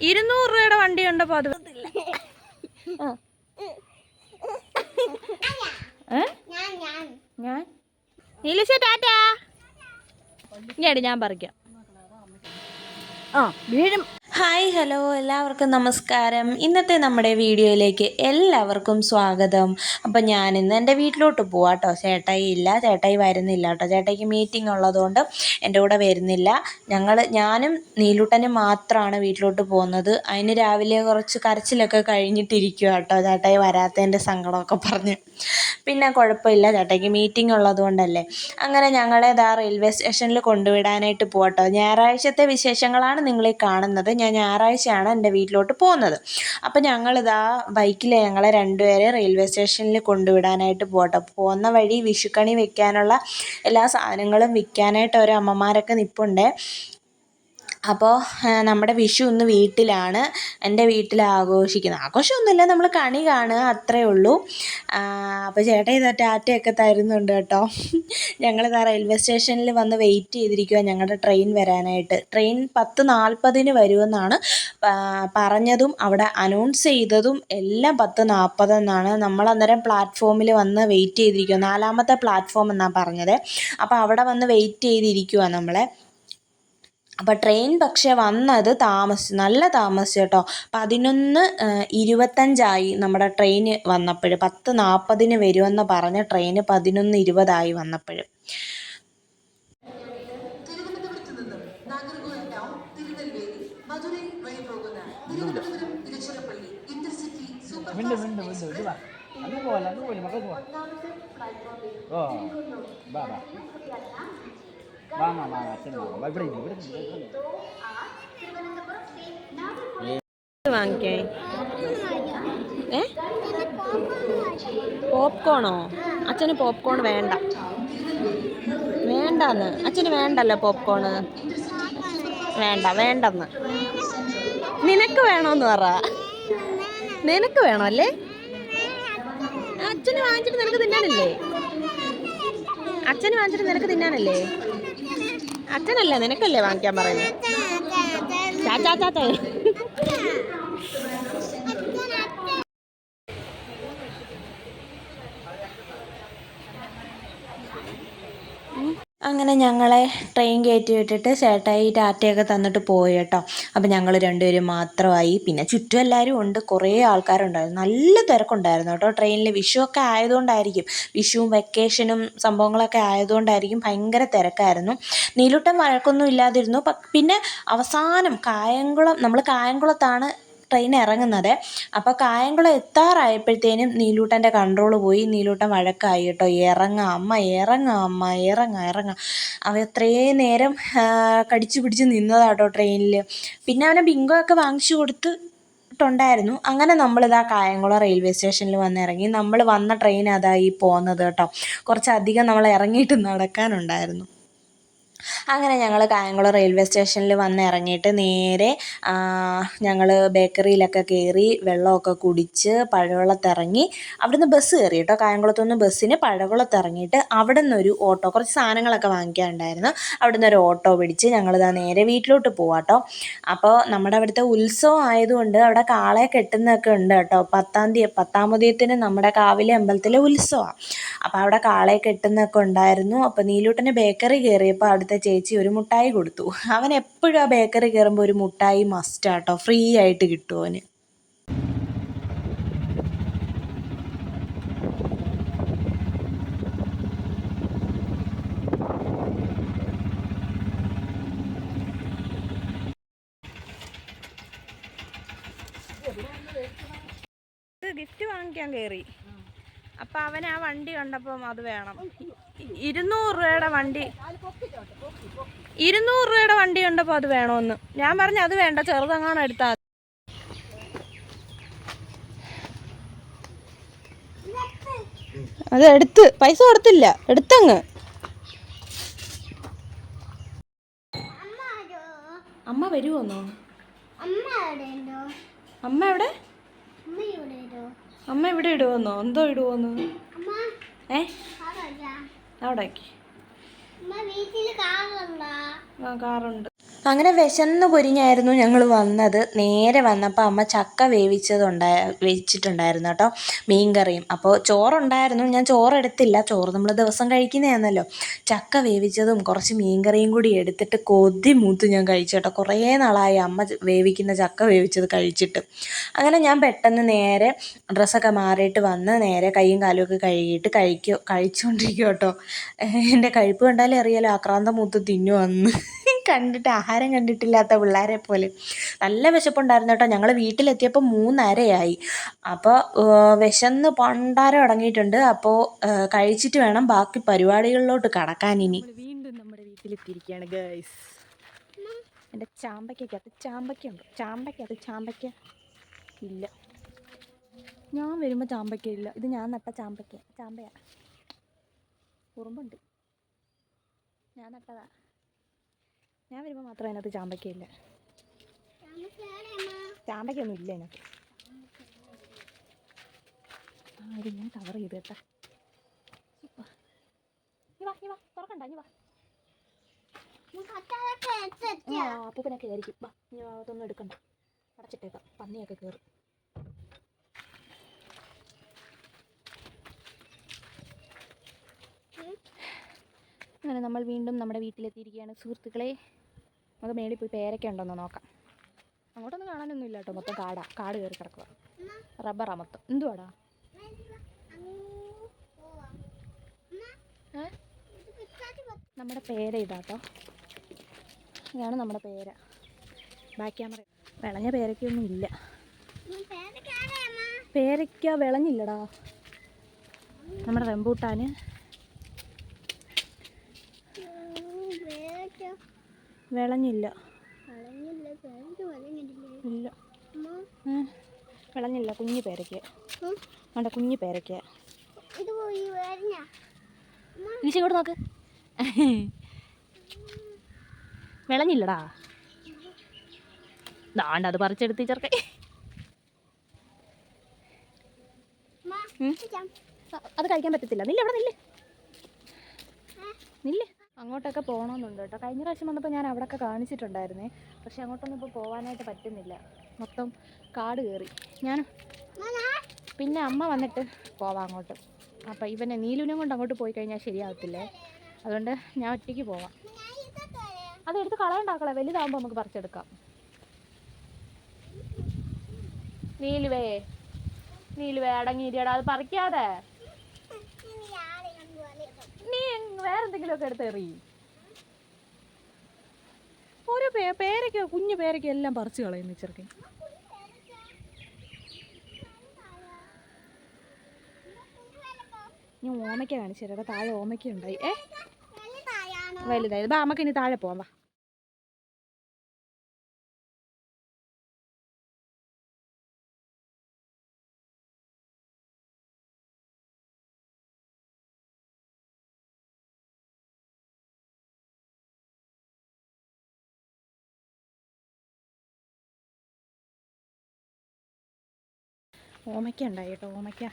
ഇരുന്നൂറ് രൂപയുടെ വണ്ടി ഉണ്ടപ്പോ അത്? ഞാൻ? ഞാൻ പറിക്കാം. ആ വീഴും. ഹായ് ഹലോ എല്ലാവർക്കും നമസ്കാരം. ഇന്നത്തെ നമ്മുടെ വീഡിയോയിലേക്ക് എല്ലാവർക്കും സ്വാഗതം. അപ്പം ഇന്ന് എന്റെ വീട്ടിലോട്ട് പോവാം കേട്ടോ ചേട്ടായി ഇല്ല ചേട്ടായി വരുന്നില്ല കേട്ടോ. ചേട്ടായിക്ക് മീറ്റിംഗ് ഉള്ളതുകൊണ്ട് എന്റെ കൂടെ വരുന്നില്ല. ഞങ്ങൾ ഞാനും നീലൂട്ടനും മാത്രമാണ് വീട്ടിലോട്ട് പോകുന്നത്. അതിന് രാവിലെ കുറച്ച് കരച്ചിലൊക്കെ കഴിഞ്ഞിട്ടിരിക്കുക കേട്ടോ ചേട്ടായി വരാത്തതിന്റെ സങ്കടമൊക്കെ പറഞ്ഞ്. പിന്നെ കുഴപ്പമില്ല ചേട്ടായിക്ക് മീറ്റിംഗ് ഉള്ളതുകൊണ്ടല്ലേ. അങ്ങനെ ഞങ്ങളെ റെയിൽവേ സ്റ്റേഷനിൽ കൊണ്ടുവിടാനായിട്ട് പോകട്ടോ ഞായറാഴ്ചത്തെ വിശേഷങ്ങളാണ് നിങ്ങളീ കാണുന്നത്. ഞാൻ ഞായറാഴ്ചയാണ് എന്റെ വീട്ടിലോട്ട് പോകുന്നത്. അപ്പോൾ ഞങ്ങളിതാ ബൈക്കിൽ ഞങ്ങളെ രണ്ടുപേരെ റെയിൽവേ സ്റ്റേഷനിൽ കൊണ്ടുവിടാനായിട്ട് പോകട്ടെ. പോകുന്ന വഴി വിഷുക്കണി വെക്കാനുള്ള എല്ലാ സാധനങ്ങളും വിൽക്കാനായിട്ട് ഓരോ അമ്മമാരൊക്കെ നിൽപ്പുണ്ടേ അപ്പോൾ നമ്മുടെ വിഷു ഇന്ന് വീട്ടിലാണ്. എന്റെ വീട്ടിൽ ആഘോഷിക്കുന്നത്. ആഘോഷമൊന്നുമില്ല. നമ്മൾ കണി കാണുക അത്രേ ഉള്ളൂ. അപ്പോൾ ചേട്ടാ ഇതാ ടാറ്റയൊക്കെ തരുന്നുണ്ട് കേട്ടോ. ഞങ്ങൾ ഞങ്ങളിതാ റെയിൽവേ സ്റ്റേഷനിൽ വന്ന് വെയിറ്റ് ചെയ്തിരിക്കുക ഞങ്ങളുടെ ട്രെയിൻ വരാനായിട്ട്. ട്രെയിൻ പത്ത് നാൽപ്പതിന് വരുമെന്നാണ് പറഞ്ഞതും അവിടെ അനൗൺസ് ചെയ്തതും എല്ലാം പത്ത് നാൽപ്പതെന്നാണ്. നമ്മൾ അന്നേരം പ്ലാറ്റ്ഫോമിൽ വന്ന് വെയിറ്റ് ചെയ്തിരിക്കുക നാലാമത്തെ പ്ലാറ്റ്ഫോം എന്നാണ് പറഞ്ഞത്. അപ്പോൾ അവിടെ വന്ന് വെയിറ്റ് ചെയ്തിരിക്കുക നമ്മളെ. അപ്പോൾ ട്രെയിൻ പക്ഷേ വന്നത് താമസിച്ചു നല്ല താമസിച്ചു കേട്ടോ പതിനൊന്ന് ഇരുപത്തഞ്ചായി നമ്മുടെ ട്രെയിൻ വന്നപ്പോൾ പത്ത് നാൽപ്പതിന് വരുമെന്ന് പറഞ്ഞ ട്രെയിൻ പതിനൊന്ന് ഇരുപതായി വന്നപ്പോൾ ഓ ബാ ബാ വാങ്ങ വാങ്ങ ഇവിടെ. വാങ്ങിക്കേ. പോപ്കോണോ അച്ഛന് പോപ്കോൺ വേണ്ട. വേണ്ടെന്ന്. അച്ഛന് വേണ്ടല്ലോ പോപ്കോണ് വേണ്ട വേണ്ടെന്ന്. നിനക്ക് വേണോന്ന് പറ. നിനക്ക് വേണോ അല്ലേ? അച്ഛന് വാങ്ങിച്ചിട്ട് നിനക്ക് തിന്നാനല്ലേ? അച്ഛന് വാങ്ങിച്ചിട്ട് നിനക്ക് തിന്നാനല്ലേ? അച്ഛനല്ലേ? നിനക്കല്ലേ വാങ്ങിക്കാൻ പറയുന്നത്? ചാച്ചാ ചാച്ചാ അങ്ങനെ ഞങ്ങളെ ട്രെയിൻ കയറ്റി വിട്ടിട്ട് ചേട്ടായി ടാറ്റയൊക്കെ തന്നിട്ട് പോയി കേട്ടോ. അപ്പം ഞങ്ങൾ രണ്ടുപേരും മാത്രമായി. പിന്നെ ചുറ്റും എല്ലാവരും ഉണ്ട്. കുറേ ആൾക്കാരുണ്ടായിരുന്നു. നല്ല തിരക്കുണ്ടായിരുന്നു കേട്ടോ ട്രെയിനിൽ വിഷുവൊക്കെ ആയതുകൊണ്ടായിരിക്കും. വിഷുവും വെക്കേഷനും സംഭവങ്ങളൊക്കെ ആയതുകൊണ്ടായിരിക്കും ഭയങ്കര തിരക്കായിരുന്നു. നീലൂട്ടം വഴക്കൊന്നും ഇല്ലാതിരുന്നു. പിന്നെ അവസാനം കായംകുളം നമ്മൾ കായംകുളത്താണ് ട്രെയിൻ ഇറങ്ങുന്നത്. അപ്പോൾ കായംകുളം എത്താറായപ്പോഴത്തേനും നീലൂട്ടന്റെ കൺട്രോൾ പോയി. നീലൂട്ടൻ വഴക്കായി കേട്ടോ. ഇറങ്ങാം അമ്മ ഇറങ്ങാം അമ്മ ഇറങ്ങാം ഇറങ്ങാം. അവൻ അത്രയും നേരം കടിച്ചു പിടിച്ച് നിന്നതാട്ടോ ട്രെയിനിൽ പിന്നെ അവനെ ബിങ്കോ ഒക്കെ വാങ്ങിച്ചു കൊടുത്ത് ായിരുന്നു അങ്ങനെ നമ്മളിതാ കായംകുളം റെയിൽവേ സ്റ്റേഷനിൽ വന്നിറങ്ങി നമ്മൾ വന്ന ട്രെയിൻ അതായി പോകുന്നത് കേട്ടോ. കുറച്ചധികം നമ്മൾ ഇറങ്ങിയിട്ട് നടക്കാനുണ്ടായിരുന്നു. അങ്ങനെ ഞങ്ങൾ കായംകുളം റെയിൽവേ സ്റ്റേഷനിൽ വന്ന് ഇറങ്ങിയിട്ട് നേരെ ഞങ്ങൾ ബേക്കറിയിലൊക്കെ കയറി വെള്ളമൊക്കെ കുടിച്ച് പഴവെള്ളത്തിറങ്ങി അവിടുന്ന് ബസ് കയറി കേട്ടോ. കായംകുളത്തുനിന്ന് ബസ്സിന് പഴകുളത്തിറങ്ങിയിട്ട് അവിടെ നിന്നൊരു ഓട്ടോ കുറച്ച് സാധനങ്ങളൊക്കെ വാങ്ങിക്കാനുണ്ടായിരുന്നു. അവിടെ നിന്നൊരു ഓട്ടോ പിടിച്ച് ഞങ്ങളിതാ നേരെ വീട്ടിലോട്ട് പോവാട്ടോ അപ്പോൾ നമ്മുടെ അവിടുത്തെ ഉത്സവം ആയതുകൊണ്ട് അവിടെ കാളെ കെട്ടുന്നതൊക്കെ ഉണ്ട് കേട്ടോ. പത്താം തീയതി പത്താമതീയത്തിന് നമ്മുടെ കാവിലെ അമ്പലത്തിലെ ഉത്സവമാണ് അപ്പോൾ അവിടെ കാളെ കെട്ടുന്നതൊക്കെ ഉണ്ടായിരുന്നു. അപ്പോൾ നീലൂട്ടന് ബേക്കറി കയറിയപ്പോൾ അവിടുത്തെ ചേച്ചി ഒരു മുട്ടായി കൊടുത്തു. അവൻ എപ്പോഴും ആ ബേക്കറി കയറുമ്പോൾ ഒരു മുട്ടായി മസ്റ്റാട്ടോ ഫ്രീ ആയിട്ട് കിട്ടും അവന്. ഗിഫ്റ്റ് വാങ്ങിക്കാൻ കയറി അപ്പൊ അവൻ ആ വണ്ടി കണ്ടപ്പം അത് വേണം. ഇരുന്നൂറ് രൂപയുടെ വണ്ടി. ഇരുന്നൂറ് രൂപയുടെ വണ്ടി കണ്ടപ്പോ അത് വേണമെന്ന് ഞാൻ പറഞ്ഞു അത് വേണ്ട ചെറുതങ്ങാണ് എടുത്താ അത് എടുത്ത് പൈസ കൊടുത്തില്ല. എടുത്തങ്ങ്. അമ്മ വരുമോന്നോ അമ്മ എവിടെ? അമ്മ എവിടെ അമ്മ ഇവിടെ ഇടുവന്നോ? എന്തോ ഇടുവന്ന്? ഏ? അവിടെ ആ കാറുണ്ട്. അങ്ങനെ വിശന്ന് പൊരിഞ്ഞായിരുന്നു ഞങ്ങൾ വന്നത്. നേരെ വന്നപ്പോൾ അമ്മ ചക്ക വേവിച്ചതുണ്ടായ വെച്ചിട്ടുണ്ടായിരുന്നു കേട്ടോ മീൻകറിയും. അപ്പോൾ ചോറുണ്ടായിരുന്നു. ഞാൻ ചോറെടുത്തില്ല. ചോറ് നമ്മൾ ദിവസം കഴിക്കുന്നതാണല്ലോ. ചക്ക വേവിച്ചതും കുറച്ച് മീൻകറിയും കൂടി എടുത്തിട്ട് കൊതി മൂത്ത് ഞാൻ കഴിച്ചു കേട്ടോ. കുറേ നാളായി അമ്മ വേവിക്കുന്ന ചക്ക വേവിച്ചത് കഴിച്ചിട്ട്. അങ്ങനെ ഞാൻ പെട്ടെന്ന് നേരെ ഡ്രസ്സൊക്കെ മാറിയിട്ട് വന്ന് നേരെ കൈയും കാലും ഒക്കെ കഴുകിയിട്ട് കഴിക്കോ കഴിച്ചുകൊണ്ടിരിക്കും കേട്ടോ. എന്റെ കഴിപ്പ് കണ്ടാലേ അറിയാലോ ആക്രാന്തം മൂത്ത് തിന്നു വന്ന് കണ്ടിട്ട് ആഹാരം കണ്ടിട്ടില്ലാത്ത പിള്ളേരെ പോലെ. നല്ല വിശപ്പുണ്ടായിരുന്നു കേട്ടോ. ഞങ്ങൾ വീട്ടിലെത്തിയപ്പോൾ മൂന്നരയായി. അപ്പോൾ വിശന്ന് പണ്ടാരം അടങ്ങിയിട്ടുണ്ട് അപ്പോൾ കഴിച്ചിട്ട് വേണം ബാക്കി പരിപാടികളിലോട്ട് കടക്കാൻ ഇനി. വീണ്ടും നമ്മുടെ വീട്ടിലെത്തിയിരിക്കുകയാണ് ഗേൾസ് എന്റെ ചാമ്പയ്ക്കകത്ത് ചാമ്പയ്ക്കുണ്ട്. ചാമ്പയ്ക്കകത്ത് ചാമ്പയ്ക്ക ഇല്ല. ഞാൻ വരുമ്പോൾ ചാമ്പയ്ക്ക ഇല്ല. ഇത് ഞാൻ നട്ട ചാമ്പയ്ക്ക. ചാമ്പയാ. ഉറുമ്പുണ്ട്. ഞാൻ നട്ടതാ. ഞാൻ വരുമ്പോൾ മാത്രം അതിനകത്ത് ചാമ്പക്കയില്ല ചാമ്പക്കൊന്നും ഇല്ല അതിനകത്ത്. ആ ഞാൻ കവർ ചെയ്ത് കേട്ടാ. വാ നീ വാ. തുറക്കണ്ട നീ അപ്പൂപ്പനൊക്കെ ആയിരിക്കും വാ നീ അതൊന്നും എടുക്കണ്ട. അടച്ചിട്ടേക്കാം പന്നിയൊക്കെ കയറും അങ്ങനെ നമ്മൾ വീണ്ടും നമ്മുടെ വീട്ടിലെത്തിയിരിക്കുകയാണ്. സുഹൃത്തുക്കളെ നമുക്ക് മേളിൽ പോയി പേരൊക്കെ ഉണ്ടോന്ന് നോക്കാം. അങ്ങോട്ടൊന്നും കാണാനൊന്നും ഇല്ല കേട്ടോ. മൊത്തം കാടാ. കാട് കയറി കിടക്കുക റബ്ബറാ മൊത്തം എന്തുവാടാ? നമ്മുടെ പേര ഇതാട്ടോ ഇതാണ് നമ്മുടെ പേര. Back camera. വിളഞ്ഞ പേരയ്ക്കൊന്നും ഇല്ല. പേരയ്ക്ക വിളഞ്ഞില്ലടാ. നമ്മുടെ റംബൂട്ടാന് വിളഞ്ഞില്ല. ഇല്ല. വിളഞ്ഞില്ല കുഞ്ഞു പേരക്ക വേണ്ട കുഞ്ഞു പേരക്ക ഈശ ഇങ്ങോട്ട് നോക്ക്. വിളഞ്ഞില്ലടാ. ദാണ്ട അത് പറിച്ചെടുത്ത് ചെറുക്കെ ഉം. അത് കഴിക്കാൻ പറ്റത്തില്ല. നില്ല അവിടെ നില്ല. നില്ല്. അങ്ങോട്ടൊക്കെ പോകണമെന്നുണ്ട് കേട്ടോ. കഴിഞ്ഞ പ്രാവശ്യം വന്നപ്പോൾ ഞാൻ അവിടെയൊക്കെ കാണിച്ചിട്ടുണ്ടായിരുന്നേ. പക്ഷെ അങ്ങോട്ടൊന്നും ഇപ്പോൾ പോകാനായിട്ട് പറ്റുന്നില്ല. മൊത്തം കാട് കയറി ഞാൻ പിന്നെ അമ്മ വന്നിട്ട് പോവാം അങ്ങോട്ട്. അപ്പോൾ ഇവനെ നീലുവിനെ കൊണ്ട് അങ്ങോട്ട് പോയി കഴിഞ്ഞാൽ ശരിയാവത്തില്ലേ? അതുകൊണ്ട് ഞാൻ ഒറ്റയ്ക്ക് പോവാം. അതെടുത്ത് കളയണ്ടാക്കളെ. വലുതാകുമ്പോൾ നമുക്ക് പറിച്ചെടുക്കാം. നീലുവേ. നീലുവേ അടങ്ങിയിരിയടാ. അത് പറിക്കാതെ നീ വേറെ എന്തെങ്കിലുമൊക്കെ എടുത്ത് എറിയും ഓരോ പേ പേരയ്ക്ക കുഞ്ഞു പേരയ്ക്ക എല്ലാം പറിച്ചു കളയുന്നു ചെറുക്കൻ ഞാൻ ഓമയ്ക്ക കാണിച്ചു തരാം. താഴെ ഓമയ്ക്ക ഉണ്ടായി. ഏ? വലുതായത് ബാ നമുക്ക് ഇനി താഴെ പോവാം വാ. ഓമയ്ക്ക ഉണ്ടായി കേട്ടോ ഓമയ്ക്ക.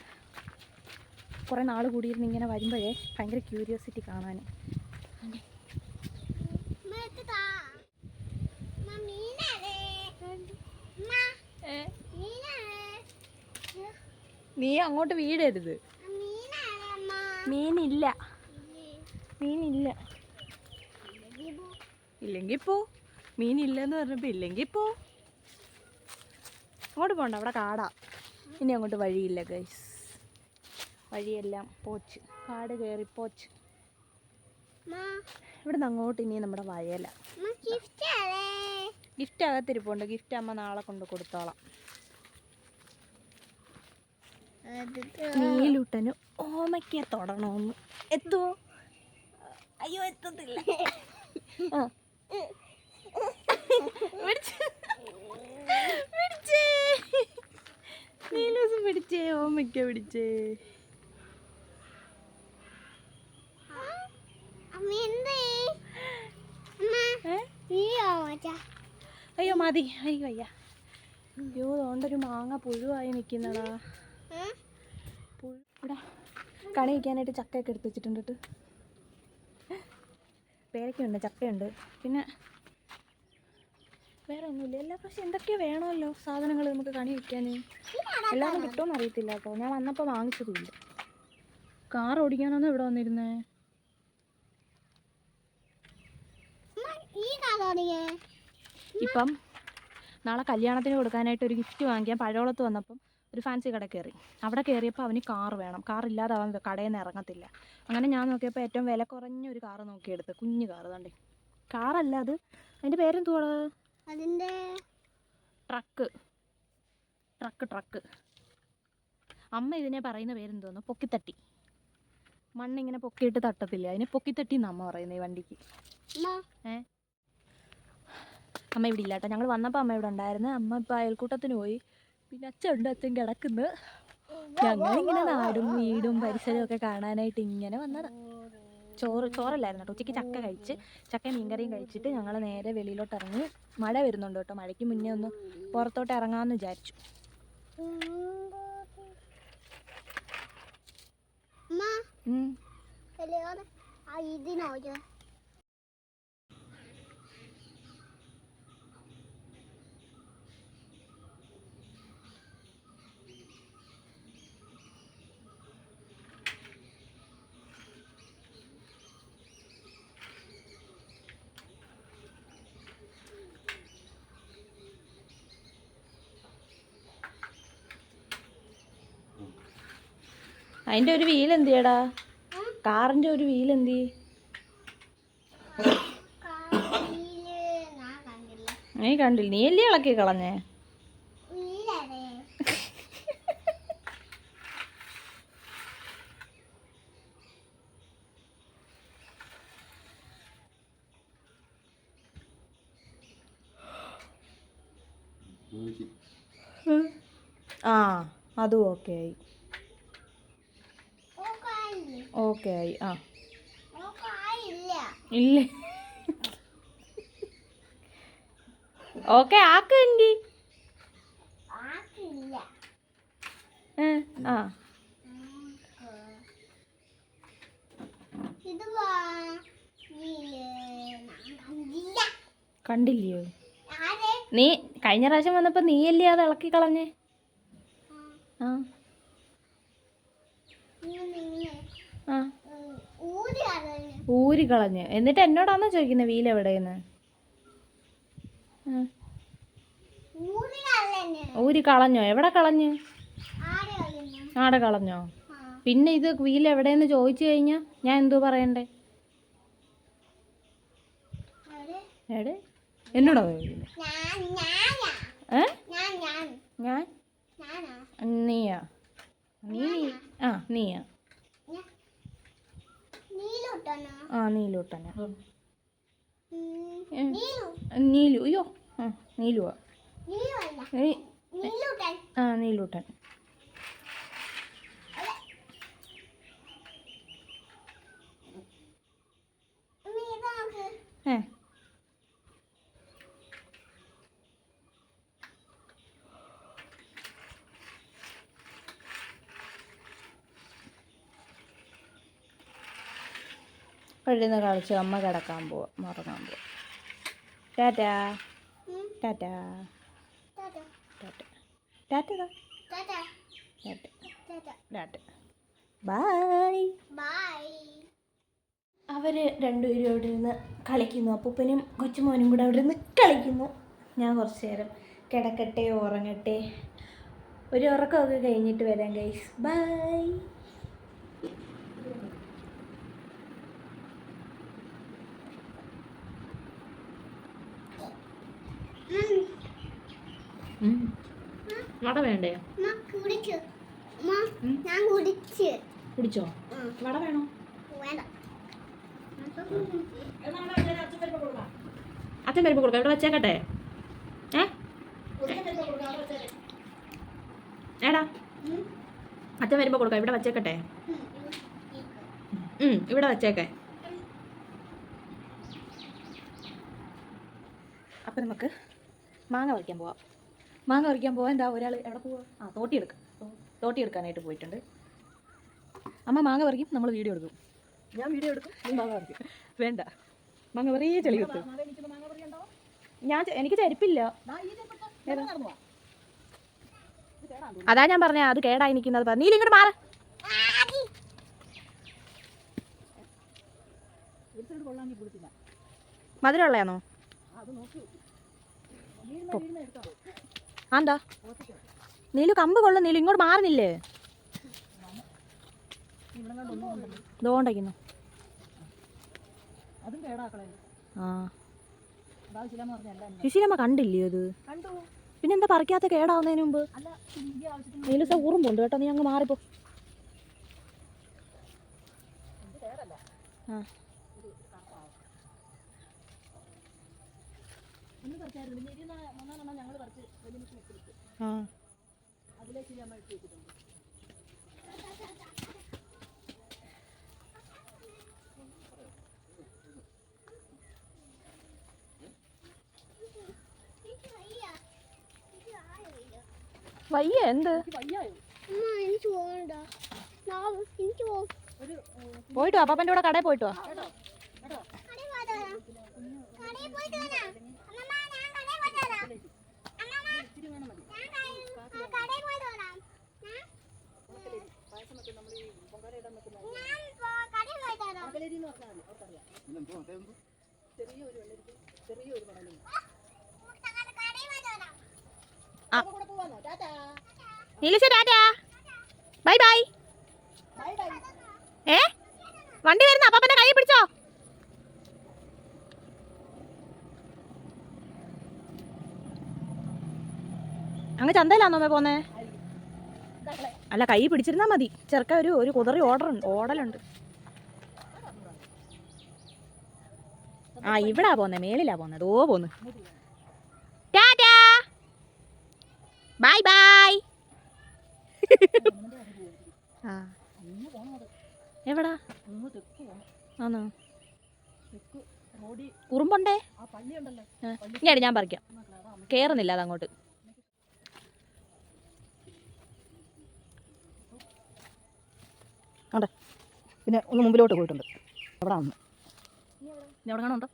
കുറേ നാൾ കൂടിയിരുന്ന് ഇങ്ങനെ വരുമ്പോഴേ ഭയങ്കര ക്യൂരിയോസിറ്റി കാണാൻ. നീ അങ്ങോട്ട് വീടരുത് മീനില്ല. മീനില്ല. ഇല്ലെങ്കിൽ പോ. മീനില്ലെന്ന് പറഞ്ഞപ്പോൾ ഇല്ലെങ്കിൽ പോ. അങ്ങോട്ട് പോണ്ട അവിടെ കാടാ. ഇനി അങ്ങോട്ട് വഴിയില്ല ഗൈസ് വഴിയെല്ലാം പോച്ച്. കാട് കയറി പോച്ച്. ഇവിടുന്ന് അങ്ങോട്ട് ഇനി നമ്മുടെ വയല. ഗിഫ്റ്റ് അകത്തിരിപ്പുണ്ട്. ഗിഫ്റ്റ് അമ്മ നാളെ കൊണ്ട് കൊടുത്തോളാം. നീലൂട്ടന് ഓമയ്ക്ക തൊടണമെന്ന് എത്തുമോ അയ്യോ എത്തത്തില്ല. പിടിച്ച്. പിടിച്ചേ നീലൂസും പിടിച്ചേ ഓമയ്ക്ക പിടിച്ചേ? അയ്യോ മതി. അയ്യോ അയ്യ. അയ്യോ അതുകൊണ്ടൊരു മാങ്ങ പുഴുവായി നിൽക്കുന്നടാ പുഴു ഇവിടെ കണി വയ്ക്കാനായിട്ട് ചക്കയൊക്കെ എടുത്ത് വെച്ചിട്ടുണ്ട് കേട്ടോ. ചക്കയുണ്ട്. പിന്നെ വേറെ ഒന്നുമില്ല എല്ലാ പ്രാവശ്യം എന്തൊക്കെയോ വേണമല്ലോ സാധനങ്ങൾ നമുക്ക് കണി വയ്ക്കാൻ. എല്ലാവരും കിട്ടുമെന്ന് അറിയത്തില്ല കേട്ടോ. ഞാൻ വന്നപ്പോൾ വാങ്ങിച്ചതുമില്ല കാർ ഓടിക്കാനാണ് ഇവിടെ വന്നിരുന്നേ? ഇപ്പം നാളെ കല്യാണത്തിന് കൊടുക്കാനായിട്ട് ഒരു ഗിഫ്റ്റ് വാങ്ങിക്കാൻ പഴവളത്ത് വന്നപ്പം ഒരു ഫാൻസി കട കയറി. അവിടെ കയറിയപ്പോൾ അവന് കാർ വേണം. കാർ ഇല്ലാതെ അവൻ കടയിൽ നിന്ന് ഇറങ്ങത്തില്ല. അങ്ങനെ ഞാൻ നോക്കിയപ്പോൾ ഏറ്റവും വില കുറഞ്ഞ ഒരു കാറ് നോക്കിയെടുത്ത്. കുഞ്ഞു കാർ കണ്ടേ. കാറല്ല അത്. അതിന്റെ പേരെന്തുവാ അതിന്റെ ട്രക്ക്. Truck truck. അമ്മ ഇതിനെ പറയുന്ന പേരെന്തോന്നു? പൊക്കിത്തട്ടി. മണ്ണിങ്ങനെ പൊക്കിയിട്ട് തട്ടത്തില്ല? അതിനെ പൊക്കിത്തട്ടി എന്ന് അമ്മ പറയുന്നത് ഈ വണ്ടിക്ക്? അമ്മ. അമ്മ ഇവിടെ ഇല്ലാട്ടോ. ഞങ്ങൾ വന്നപ്പോൾ അമ്മ ഇവിടെ ഉണ്ടായിരുന്നു. അമ്മ ഇപ്പോൾ അയൽക്കൂട്ടത്തിന് പോയി. പിന്നെ അച്ഛൻ ഉണ്ട് അച്ഛൻ കിടക്കുന്നു. ഞങ്ങളിങ്ങനെ നാടും വീടും പരിസരവും ഒക്കെ കാണാനായിട്ട് ഇങ്ങനെ വന്നതാ. ചോറ് ചോറല്ലായിരുന്നു കേട്ടോ. ഉച്ചയ്ക്ക് ചക്ക കഴിച്ച് ചക്ക മീൻകറിയും കഴിച്ചിട്ട് ഞങ്ങൾ നേരെ വെളിയിലോട്ട് ഇറങ്ങി മഴ വരുന്നുണ്ട് കേട്ടോ. മഴയ്ക്ക് മുന്നേ ഒന്ന് പുറത്തോട്ട് ഇറങ്ങാമെന്ന് വിചാരിച്ചു. അമ്മ അതിന്റെ ഒരു വീൽ എന്ത് ചെയ്യടാ കാറിന്റെ ഒരു വീൽ എന്ത്? നീ കണ്ടില്ല. നീ അല്ലേ ഇളക്കി കളഞ്ഞേ? ആ അതും ഓക്കെ ആയി. ഓക്കെ ആയി. ആ. ഇല്ല. ഓക്കെ ആക്ക് ആക്കില്ല. ആ. കണ്ടില്ലയോ? നീ കഴിഞ്ഞ പ്രാവശ്യം വന്നപ്പോ നീയല്ലേ അത് ഇളക്കി കളഞ്ഞേ? ആ. ഊരി കളഞ്ഞു. എന്നിട്ട് എന്നോടാണോ ചോദിക്കുന്നത് വീൽ എവിടെയെന്ന്. ഊരി കളഞ്ഞോ? എവിടെ കളഞ്ഞ്? ആടെ കളഞ്ഞോ? പിന്നെ ഇത് വീൽ എവിടെയെന്ന് ചോദിച്ചു കഴിഞ്ഞാൽ ഞാൻ എന്തോ പറയണ്ടേ? എവിടെ? എന്നോടാ ചോദിക്കുന്നത് ഞാൻ. നീയാ. നീ ആ നീയാ. ആ നീലൂട്ടനാ. നീലു? അയ്യോ. ആ നീലുവാ. ആ നീലൂട്ടൻ നീ ഇത് നോക്ക് ഏ പഴുന്ന കളിച്ച് അമ്മ കിടക്കാൻ പോവാം ഉറങ്ങാൻ പോവാം. Tata. Tata. Tata. Tata. Tata. അവർ രണ്ടുപേരും അവിടെ ഇരുന്ന് കളിക്കുന്നു. അപ്പൂപ്പനും കൊച്ചുമോനും കൂടെ അവിടെ ഇരുന്ന് കളിക്കുന്നു. ഞാൻ കുറച്ച് നേരം കിടക്കട്ടെ ഉറങ്ങട്ടെ. ഒരു ഉറക്കമൊക്കെ കഴിഞ്ഞിട്ട് വരാം ഗൈസ് ബൈ വട വേണ്ടേ? കുടിച്ചു. വട വേണോ? അച്ഛൻ പരിപ്പ് കൊടുക്കാം. ഇവിടെ വെച്ചേക്കട്ടെ. ഏ? ഏടാ? അച്ഛൻ വരുമ്പോൾ കൊടുക്കാം. ഇവിടെ വെച്ചേക്കട്ടെ. ഉം, ഇവിടെ വെച്ചേക്കെ. അപ്പം നമുക്ക് മാങ്ങ വയ്ക്കാൻ പോവാം. മാങ്ങ പറിക്കാൻ പോവാൻ എന്താ ഒരാൾ എവിടെ പോവാ. ആ തോട്ടി എടുക്കാം. തോട്ടി എടുക്കാനായിട്ട് പോയിട്ടുണ്ട്. അമ്മ മാങ്ങ പറിക്കും നമ്മൾ വീഡിയോ എടുക്കും. ഞാൻ വീഡിയോ എടുക്കും നീ മാങ്ങ പറിക്കും. വേണ്ട. മാങ്ങ പറയേ ചെളി കിട്ടും ഞാൻ എനിക്ക് ചരിപ്പില്ല. അതാ ഞാൻ പറഞ്ഞ അത് കേടായി നിൽക്കുന്നത് നീ ഇങ്ങോട്ട് മാറ. മധുരമുള്ളയാണോ? എന്താ നീലു കമ്പ് കൊള്ളും നീലു ഇങ്ങോട്ട് മാറുന്നില്ലേ? ശിശിലമ്മ ആ. സുശീലമ്മ അത് പിന്നെ എന്താ പറിക്കാത്ത കേടാവുന്നതിന് മുമ്പ് അല്ല ഈ ആവശ്യത്തിന് നീലു സ ഉറുമ്പുണ്ട് കേട്ടോ നീ അങ്ങ് മാറിപ്പോ. ആ. പറിച്ചായിരുന്നു പിന്നെ ഇതിൽ മൂന്നാലെണ്ണം ഞങ്ങൾ പറിച്ച് വലിയ മിഷൻ എടുത്തു ആ. അതിലേക്ക് നമ്മൾ ഇട്ട് വെച്ചിട്ടുണ്ട്. വയ്യ എന്ത്? വയ്യായോ? അമ്മ എനിക്ക് പോകണ്ട. എനിക്ക് പോ ഒരു പോയിട്ട് കൂടെ കടയിൽ പോയിട്ടോ കടയിൽ പോയിട്ട് വരാം കടയിൽ പോയിട്ട് വരാം അമ്മമ്മ ഞാൻ കടയിൽ പോയിട്ട് വരാം അമ്മമ്മ ഇച്ചിരി വേണം മതി ഞാൻ കടയിൽ- ആ, കടയിൽ പോയിട്ട് വരാം ഞാൻ പായസം വെക്കും നമ്മൾ ഈ പൊങ്കാല ഇടാൻ വെക്കുന്ന ഞാൻ പോ- കടയിൽ പോയിട്ട് മതി അവർക്കറിയാം. ചെറിയൊരു വെള്ളരിക്കും ചെറിയൊരു കൂടെ പോവാന്നോ? Tata. Tata. Bye bye. Bye bye. ഏ? വണ്ടി വരുന്ന? അപ്പാപ്പന്റെ കൈ പിടിച്ചോ? അങ്ങ് ചന്തയിലാന്നോ അമ്മേ പോന്നേ? അല്ല കൈ പിടിച്ചിരുന്നാ മതി. ചെറുക്ക ഒരു ഒരു കുതിറി ഓർഡർ ഉണ്ട് ഓടലുണ്ട്. ആ ഇവിടാ പോന്നെ മേളിലാ പോന്നെ. ഓ പോന്ന്. ടാറ്റാ. Bye bye. ആ. എവിടാ? റോഡി ഉറുമ്പുണ്ടേ? ഇങ്ങോട്ട് ഞാൻ പറിക്കാം. കേറുന്നില്ല അതങ്ങോട്ട് കണ്ടേ പിന്നെ ഒന്ന് മുമ്പിലോട്ട് പോയിട്ടുണ്ട്. അവിടെ വന്നു. ഇനി അവിടെ കാണുന്നുണ്ടോ?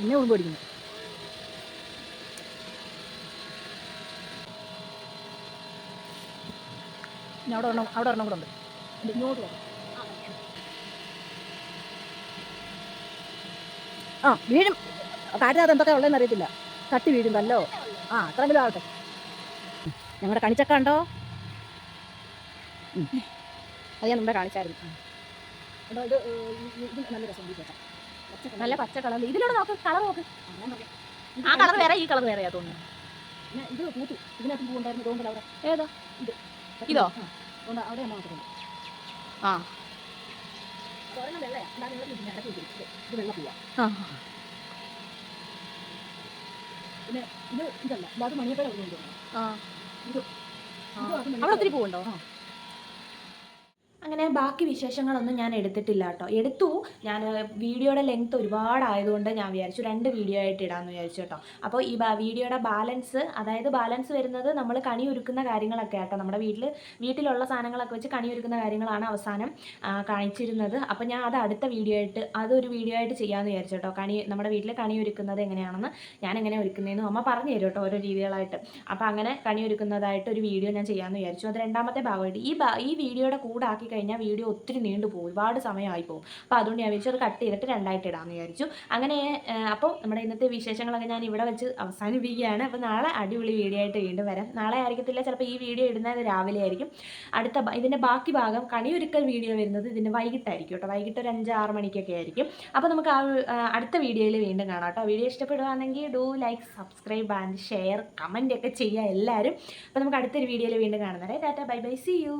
എന്നെ ഉറുമ്പ് പിടിക്കുന്നു. ഇനി അവിടെ ഒരെണ്ണം അവിടെ ഒരെണ്ണം കൂടെ ഉണ്ട്. ഇങ്ങോട്ട് ആ വീഴും. കാറ്റിനകത്ത് എന്തൊക്കെ ഉള്ളതെന്ന് അറിയത്തില്ല. തട്ടി വീഴും നല്ലോ ആ അത്രയെങ്കിലും ആവട്ടെ ഞങ്ങളുടെ കണിച്ചക്ക ഉണ്ടോ അത് ഞാൻ നമ്മുടെ കാണിച്ചായിരുന്നു. ഇത് നല്ല രസം കേട്ടോ. നല്ല പച്ച കളർ ഇതിലൂടെ നോക്ക് കളർ നോക്ക്. ആ, കളർ വേറെ ഈ കളർ വേറെയാ തോന്നുന്നു. പിന്നെ ഇത് പൂത്തു. ഇതിനകത്ത് പൂവുണ്ടായിരുന്നു തോന്നില്ല അവിടെ. ഏതാ? ഇതോ? ആ, അവിടെ ആ. ഒത്തിരി പൂവുണ്ടോ. അങ്ങനെ ബാക്കി വിശേഷങ്ങളൊന്നും ഞാൻ എടുത്തിട്ടില്ല കേട്ടോ. എടുത്തു. ഞാൻ വീഡിയോയുടെ ലെങ്ത് ഒരുപാടായതുകൊണ്ട് ഞാൻ വിചാരിച്ചു രണ്ട് വീഡിയോ ആയിട്ട് ഇടാമെന്ന് വിചാരിച്ചു കേട്ടോ. അപ്പോൾ ഈ വീഡിയോയുടെ ബാലൻസ് അതായത് ബാലൻസ് വരുന്നത് നമ്മൾ കണി ഒരുക്കുന്ന കാര്യങ്ങളൊക്കെ കേട്ടോ നമ്മുടെ വീട്ടിൽ വീട്ടിലുള്ള സാധനങ്ങളൊക്കെ വെച്ച് കണി ഒരുക്കുന്ന കാര്യങ്ങളാണ് അവസാനം കാണിച്ചിരുന്നത്. അപ്പോൾ ഞാൻ അത് അടുത്ത വീഡിയോ ആയിട്ട് അതൊരു വീഡിയോ ആയിട്ട് ചെയ്യാമെന്ന് വിചാരിച്ചു കേട്ടോ. കണി നമ്മുടെ വീട്ടിൽ കണി ഒരുക്കുന്നത് എങ്ങനെയാണെന്ന് ഞാൻ എങ്ങനെ ഒരുക്കുന്നതെന്ന് അമ്മ പറഞ്ഞു തരും കേട്ടോ ഓരോ രീതികളായിട്ട്. അപ്പോൾ അങ്ങനെ കണി ഒരുക്കുന്നതായിട്ട് ഒരു വീഡിയോ ഞാൻ ചെയ്യാമെന്ന് വിചാരിച്ചു. അത് രണ്ടാമത്തെ ഭാഗമായിട്ട്. ഈ ഈ വീഡിയോയുടെ കൂടാക്കി കഴിഞ്ഞാൽ വീഡിയോ ഒത്തിരി നീണ്ടു പോകും ഒരുപാട് സമയമായി പോകും. അപ്പോൾ അതുകൊണ്ട് ഞാൻ വിചാരിച്ചു അത് കട്ട് ചെയ്തിട്ട് രണ്ടായിട്ട് ഇടാമെന്ന് വിചാരിച്ചു. അങ്ങനെ അപ്പോൾ നമ്മുടെ ഇന്നത്തെ വിശേഷങ്ങളൊക്കെ ഞാൻ ഇവിടെ വെച്ച് അവസാനിപ്പിക്കുകയാണ്. അപ്പോൾ നാളെ അടിപൊളി വീഡിയോ ആയിട്ട് വീണ്ടും വരാം. നാളെ ആയിരിക്കത്തില്ല ചിലപ്പോൾ ഈ വീഡിയോ ഇടുന്നത് രാവിലെ ആയിരിക്കും. അടുത്ത ഇതിന്റെ ബാക്കി ഭാഗം കണിയൊരുക്കൽ വീഡിയോ വരുന്നത് ഇതിന്റെ വൈകിട്ടായിരിക്കും കേട്ടോ. വൈകിട്ട് ഒരു അഞ്ച് ആറ് മണിക്കൊക്കെ ആയിരിക്കും. അപ്പോൾ നമുക്ക് ആ അടുത്ത വീഡിയോയിൽ വീണ്ടും കാണാം കേട്ടോ. വീഡിയോ ഇഷ്ടപ്പെടുകയാണെങ്കിൽ do like subscribe and share comment ഒക്കെ ചെയ്യുക എല്ലാവരും. അപ്പോൾ നമുക്ക് അടുത്തൊരു വീഡിയോയിൽ വീണ്ടും കാണുന്നവരെ tata bye bye see you.